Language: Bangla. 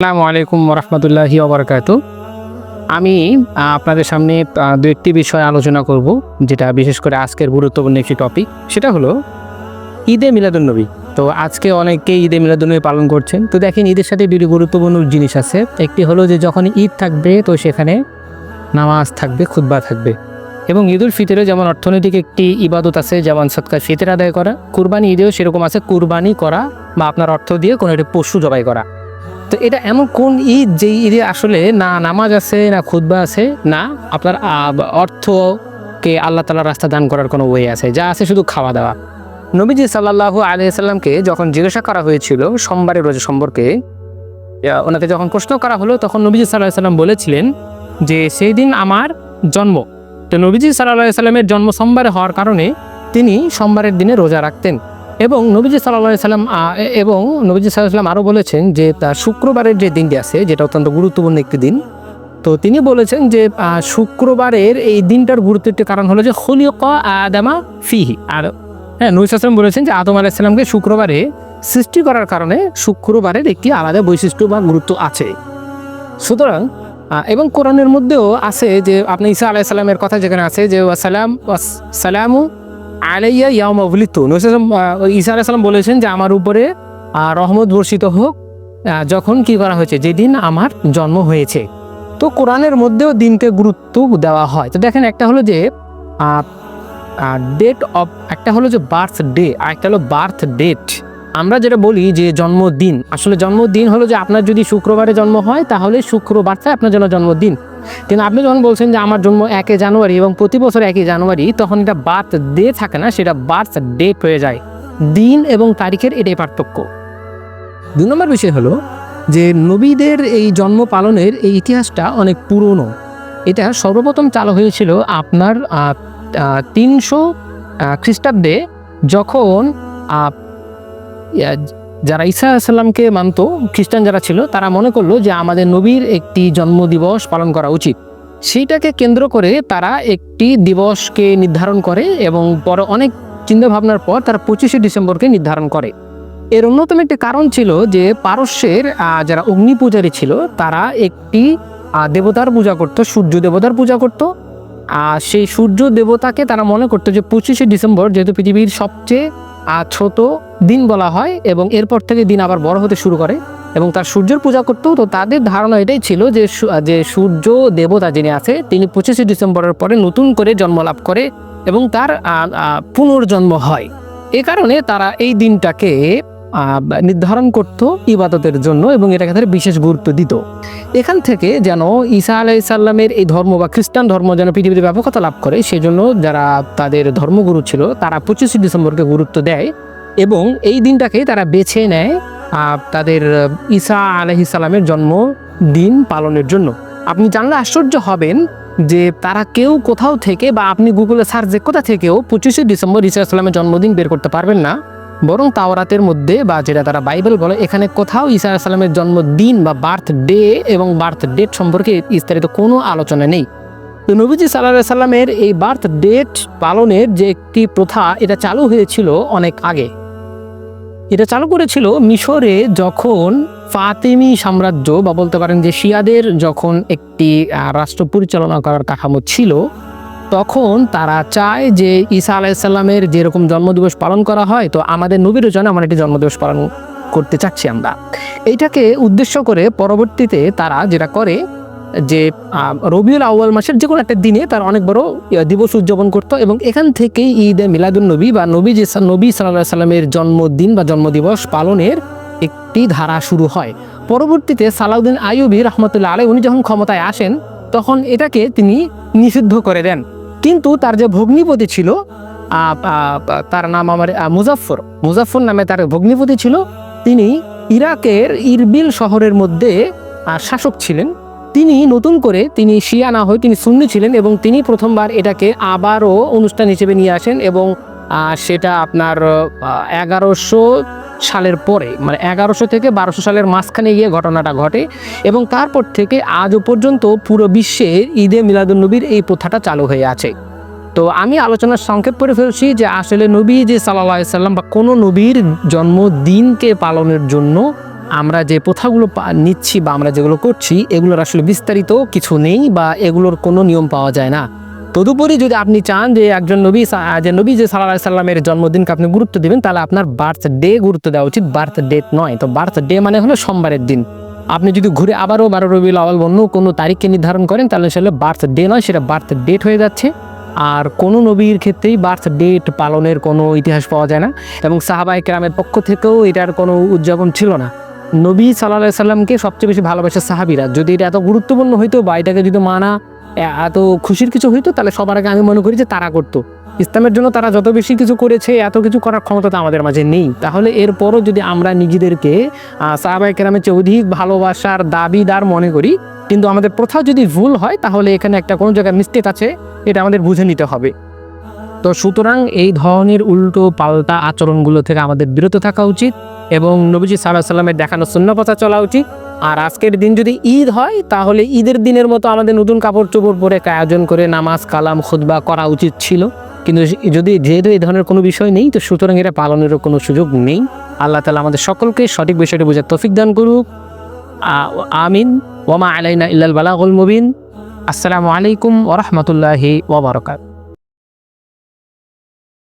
আসসালামু আলাইকুম রহমতুল্লাহি ওবরকাত। আমি আপনাদের সামনে দু একটি বিষয় আলোচনা করব, যেটা বিশেষ করে আজকের গুরুত্বপূর্ণ একটি টপিক সেটা হলো ঈদে মিলাদুন্নবী তো আজকে অনেকেই ঈদে মিলাদুন্নবী পালন করছেন। তো দেখেন, ঈদের সাথে দুটি গুরুত্বপূর্ণ জিনিস আছে। একটি হলো যে, যখন ঈদ থাকবে, তো সেখানে নামাজ থাকবে, খুতবা থাকবে। এবং ঈদ উল ফিতরে যেমন অর্থনৈতিক একটি ইবাদত আছে, যেমন সৎকার ফিতর আদায় করা, কুরবানি ঈদেও সেরকম আছে। কুরবানি করা বা আপনার অর্থ দিয়ে কোনো একটি পশু জবাই করা। তো এটা এমন কোন ঈদ যে ঈদে আসলে না নামাজ আছে, না খুতবা আছে? না, আপনার অর্থকে আল্লাহ তালার রাস্তা দান করার কোনো ওয়ে আছে, যা আছে শুধু খাওয়া দাওয়া নবীজি সাল্লাহ আলিয়াল্লামকে যখন জিজ্ঞাসা করা হয়েছিল সোমবারের রোজা সম্পর্কে ওনাকে যখন প্রশ্ন করা হলো, তখন নবীজি সাল্লাহ সাল্লাম বলেছিলেন যে সেই দিন আমার জন্ম। তো নবীজি সাল্লাহ সাল্লামের জন্ম সোমবারে হওয়ার কারণে তিনি সোমবারের দিনে রোজা রাখতেন। এবং নবীজি সাল্লাহ সাল্লাম এবং নবীজি সাল্লাহ সাল্লাম আরও বলেছেন যে তার শুক্রবারের যে দিনটি আছে, যেটা অত্যন্ত গুরুত্বপূর্ণ একটি দিন, তো তিনি বলেছেন যে শুক্রবারের এই দিনটার গুরুত্বের কারণ হলো যে হলিক আদামা ফিহি। আর হ্যাঁ নবী সাল্লাম বলেছেন যে, আদম আলাইসাল্লামকে শুক্রবারে সৃষ্টি করার কারণে শুক্রবারের একটি আলাদা বৈশিষ্ট্য বা গুরুত্ব আছে। সুতরাং এবং কোরআনের মধ্যেও আছে যে, আপনি ঈসা আলাইসাল্লামের কথা যেখানে আছে যে সালাম সালামু আলাইয়া ইয়াম অবলিতু নসিম ঈসা আলাইসাল্লাম বলেছেন যে, আমার উপরে রহমত বর্ষিত হোক যখন কি করা হয়েছে, যেদিন আমার জন্ম হয়েছে। তো কোরআনের মধ্যেও দিনকে গুরুত্ব দেওয়া হয়। তো দেখেন, একটা হলো যে ডেট অফ একটা হলো যে বার্থ ডে আর একটা হলো বার্থ ডেট আমরা যেটা বলি যে জন্মদিন, আসলে জন্মদিন হলো যে আপনার যদি শুক্রবারে জন্ম হয়, তাহলে শুক্রবারটা আপনার জন্য জন্মদিন। কিন্তু আপনি যখন বলছেন যে আমার জন্ম একে জানুয়ারি এবং প্রতি বছর একই জানুয়ারি, তখন এটা বার্থ ডে থাকে না, সেটা বার্থ ডেট হয়ে যায়। দিন এবং তারিখের এটাই পার্থক্য। দুই নম্বর বিষয় হলো যে নবীদের এই জন্ম পালনের এই ইতিহাসটা অনেক পুরনো। এটা সর্বপ্রথম চালু হয়েছিল আপনার তিনশো খ্রিস্টাব্দে, যখন যারা ঈসা সাল্লামকে মানত, খ্রিস্টান যারা ছিল, তারা মনে করল যে আমাদের নবীর একটি জন্মদিবস পালন করা উচিত। সেইটাকে কেন্দ্র করে তারা একটি দিবসকে নির্ধারণ করে এবং পরে অনেক চিন্তা ভাবনার পর তারা পঁচিশে ডিসেম্বরকে নির্ধারণ করে। এর অন্যতম একটি কারণ ছিল যে পারস্যের যারা অগ্নি পূজারী ছিল, তারা একটি দেবতার পূজা করত, সূর্য দেবতার পূজা করত। আর সেই সূর্য দেবতাকে তারা মনে করতো যে পঁচিশে ডিসেম্বর যেহেতু পৃথিবীর সবচেয়ে ছোট দিন বলা হয় এবং এরপর থেকে দিন আবার বড় হতে শুরু করে এবং তার সূর্যের পূজা করতো। তো তাদের ধারণা এটাই ছিল যে যে সূর্য দেবতা যিনি আছে, তিনি পঁচিশে ডিসেম্বরের পরে নতুন করে জন্ম লাভ করে এবং তার পুনর্জন্ম হয়। এ কারণে তারা এই দিনটাকে নির্ধারণ করত ইবাদতের জন্য এবং এটাকে তারা বিশেষ গুরুত্ব দিত। এখান থেকে যেন ঈসা আলাইসাল্লামের এই ধর্ম বা খ্রিস্টান ধর্ম যেন পৃথিবীতে ব্যাপকতা লাভ করে, সেজন্য যারা তাদের ধর্মগুরু ছিল, তারা পঁচিশে ডিসেম্বরকে গুরুত্ব দেয় এবং এই দিনটাকে তারা বেছে নেয় তাদের ঈসা আলহিসাল্লামের জন্মদিন পালনের জন্য। আপনি জানলে আশ্চর্য হবেন যে তারা কেউ কোথাও থেকে বা আপনি গুগলে সার্চ যে কোথা থেকেও পঁচিশে ডিসেম্বর ঈসা ইসলামের জন্মদিন বের করতে পারবেন না। বরং তাওরাতের মধ্যে বা যেটা তারা বাইবেল বলে, এখানে কোথাও ঈসা আলাইসাল্লামের জন্মদিন বা বার্থ ডে এবং বার্থ ডেট সম্পর্কে বিস্তারিত কোনো আলোচনা নেই। তো নবীজি সাল্লাহ সাল্লামের এই বার্থ ডেট পালনের যে একটি প্রথা, এটা চালু হয়েছিল অনেক আগে। এটা চালু করেছিল মিশরে যখন ফাতেমি সাম্রাজ্য বা বলতে পারেন যে শিয়াদের যখন একটি রাষ্ট্র পরিচালনা করার কাঠামো ছিল তখন তারা চায় যে ঈসা আলাইসাল্লামের যেরকম জন্মদিবস পালন করা হয়, তো আমাদের নবীর জন্য আমার একটি জন্মদিবস পালন করতে চাচ্ছি আমরা। এইটাকে উদ্দেশ্য করে পরবর্তীতে তারা যেটা করে, যে রবিউল আউয়াল মাসের যে কোনো একটা দিনে তারা অনেক বড় দিবস উদযাপন করতো এবং এখান থেকেই ঈদ মিলাদুল নবী বা নবী যে নবী সাল্লাহ সাল্লামের জন্মদিন বা জন্মদিবস পালনের একটি ধারা শুরু হয়। পরবর্তীতে সালাউদ্দিন আইয়ুবী রহমতুল্লাহ আলাই উনি যখন ক্ষমতায় আসেন, তখন এটাকে তিনি নিষিদ্ধ করে দেন। কিন্তু তার যে ভগ্নিপতি ছিল তার নাম আমার আহ, মুজাফফর মুজাফফর নামে তার ভগ্নিপতি ছিল তিনি ইরাকের ইরবিল শহরের মধ্যে শাসক ছিলেন। তিনি নতুন করে তিনি শিয়া না হয়ে তিনি সুন্নি ছিলেন এবং তিনি প্রথমবার এটাকে আবারও অনুষ্ঠান হিসেবে নিয়ে আসেন এবং সেটা আপনার এগারোশো সালের পরে মানে এগারোশো থেকে বারোশো সালের মাঝখানে গিয়ে ঘটনাটা ঘটে এবং তারপর থেকে আজও পর্যন্ত পুরো বিশ্বে ঈদে মিলাদুন্নবীর এই প্রথাটা চালু হয়ে আছে। তো আমি আলোচনার সংক্ষেপ করে ফেলছি যে আসলে নবী যে সাল্লাহ সাল্লাম বা কোনো নবীর জন্মদিনকে পালনের জন্য আমরা যে প্রথাগুলো নিচ্ছি বা আমরা যেগুলো করছি, এগুলোর আসলে বিস্তারিত কিছু নেই বা এগুলোর কোনো নিয়ম পাওয়া যায় না। তদুপরি যদি আপনি চান যে একজন নবী যে নবী যে সাল্লাহ সাল্লামের জন্মদিনকে আপনি গুরুত্ব দেবেন, তাহলে আপনার বার্থ ডে গুরুত্ব দেওয়া উচিত। বার্থ ডেট নয়, তো বার্থ ডে মানে হলো সোমবারের দিন। আপনি যদি ঘুরে আবারও বারো রবি আওয়াল অন্য কোনো তারিখকে নির্ধারণ করেন, তাহলে সেটা বার্থ ডে নয়, সেটা বার্থ ডেট হয়ে যাচ্ছে। আর কোনো নবীর ক্ষেত্রেই বার্থ ডেট পালনের কোনো ইতিহাস পাওয়া যায় না। এবং সাহাবাই কেরামের পক্ষ থেকেও এটার কোনো উদযাপন ছিল না। নবী সাল্লাহ সাল্লামকে সবচেয়ে বেশি ভালোবাসে সাহাবিরা। যদি এটা এত গুরুত্বপূর্ণ হইতো বা এটাকে যদি মানা এত খুশির কিছু হইতো, তাহলে সবার আগে আমি মনে করি যে তারা করতো। ইসলামের জন্য তারা যত বেশি কিছু করেছে, এত কিছু করার ক্ষমতা তো আমাদের মাঝে নেই। তাহলে এরপরও যদি আমরা নিজেদেরকে সাহাবাই কেরামের চেয়ে অধিক ভালোবাসার দাবিদার মনে করি, কিন্তু আমাদের প্রথা যদি ভুল হয়, তাহলে এখানে একটা কোনো জায়গায় মিস্টেক আছে, এটা আমাদের বুঝে নিতে হবে। তো সুতরাং এই ধরনের উল্টো পাল্টা আচরণগুলো থেকে আমাদের বিরত থাকা উচিত এবং নবীজি সাল্লাহ সাল্লামের দেখানো শূন্য কথা চলা উচিত। আর আজকের দিন যদি ঈদ হয়, তাহলে ঈদের দিনের মতো আমাদের নতুন কাপড় চোপড় পরে আয়োজন করে নামাজ, কালাম, খুতবা করা উচিত ছিল। কিন্তু যদি যেহেতু এই ধরনের কোনো বিষয় নেই, তো সুতরাং এটা পালনেরও কোনো সুযোগ নেই। আল্লাহ তালা আমাদের সকলকে সঠিক বিষয়টি বোঝার তৌফিক দান করুক। আমিন। ওমা আলাইনা ইল্লাল বালাগুল মুবিন। আসসালামু আলাইকুম ওরহমতুল্লাহি ওবরকাত